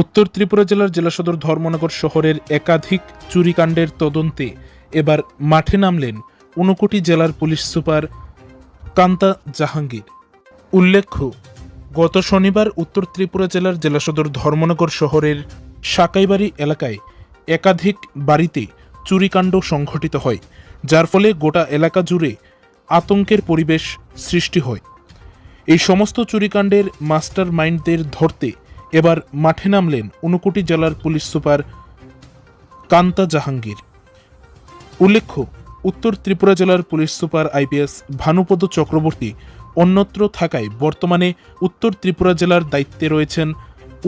উত্তর ত্রিপুরা জেলার জেলা সদর ধর্মনগর শহরের একাধিক চুরিকাণ্ডের তদন্তে এবার মাঠে নামলেন ঊনকোটি জেলার পুলিশ সুপার কান্তা জাহাঙ্গীর। উল্লেখ্য, গত শনিবার উত্তর ত্রিপুরা জেলার জেলা সদর ধর্মনগর শহরের সাকাইবাড়ি এলাকায় একাধিক বাড়িতে চুরিকাণ্ড সংঘটিত হয়, যার ফলে গোটা এলাকা জুড়ে আতঙ্কের পরিবেশ সৃষ্টি হয়। এই সমস্ত চুরিকাণ্ডের মাস্টার মাইন্ডদের ধরতে এবার মাঠে নামলেন ঊনকোটি জেলার পুলিশ সুপার কান্তা জাহাঙ্গীর। উল্লেখ্য, উত্তর ত্রিপুরা জেলার police super IPS Bhanupada Chakraborty অন্যত্র থাকায় বর্তমানে উত্তর ত্রিপুরা জেলার দায়িত্বে রয়েছেন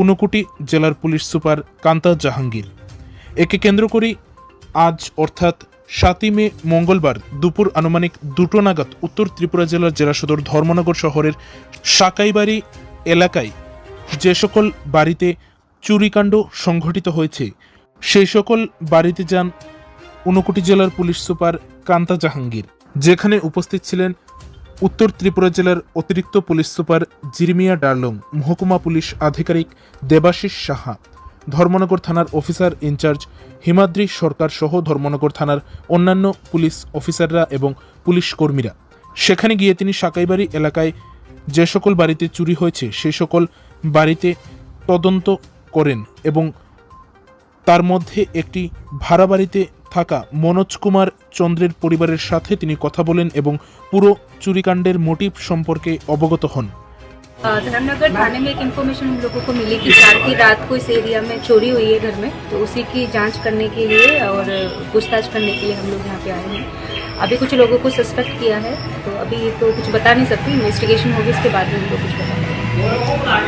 ঊনকোটি জেলার পুলিশ সুপার কান্তা জাহাঙ্গীর। একে কেন্দ্র করেই আজ, অর্থাৎ সাতই মে মঙ্গলবার দুপুর আনুমানিক দুটো নাগাদ উত্তর ত্রিপুরা জেলার জেলা সদর ধর্মনগর শহরের সাকাইবাড়ি এলাকায় যে সকল বাড়িতে চুরিকাণ্ড সংঘটিত হয়েছে, সেই সকল বাড়িতে যান ঊনকোটি জেলার পুলিশ সুপার কান্তা জাহাঙ্গীর। যেখানে উপস্থিত ছিলেন উত্তর ত্রিপুরা জেলার অতিরিক্ত পুলিশ সুপার জিরমিয়া ডার্লং, মহকুমা পুলিশ আধিকারিক দেবাশিস সাহা, ধর্মনগর থানার অফিসার ইনচার্জ হিমাদ্রি সরকার সহ ধর্মনগর থানার অন্যান্য পুলিশ অফিসাররা এবং পুলিশ কর্মীরা। সেখানে গিয়ে তিনি সাকাইবাড়ি এলাকায় যে সকল বাড়িতে চুরি হয়েছে সেই সকল বাড়িতে তদন্ত করেন এবং তার মধ্যে একটি ভাড়া বাড়িতে থাকা মনোজ কুমার চন্দ্রের পরিবারের সাথে তিনি কথা বলেন এবং পুরো চুরিকাণ্ডের মোটিভ সম্পর্কে অবগত হন। धर्मनगर थाने में एक इन्फॉर्मेशन हम लोगों को मिली कि चार की रात को इस एरिया में चोरी हुई है घर में। तो उसी की जाँच करने के लिए और पूछताछ करने के लिए हम लोग यहाँ पे आए हैं। अभी कुछ लोगों को सस्पेक्ट किया है तो अभी तो कुछ बता नहीं सकती। इन्वेस्टिगेशन होगी, इसके बाद में हम लोग कुछ बता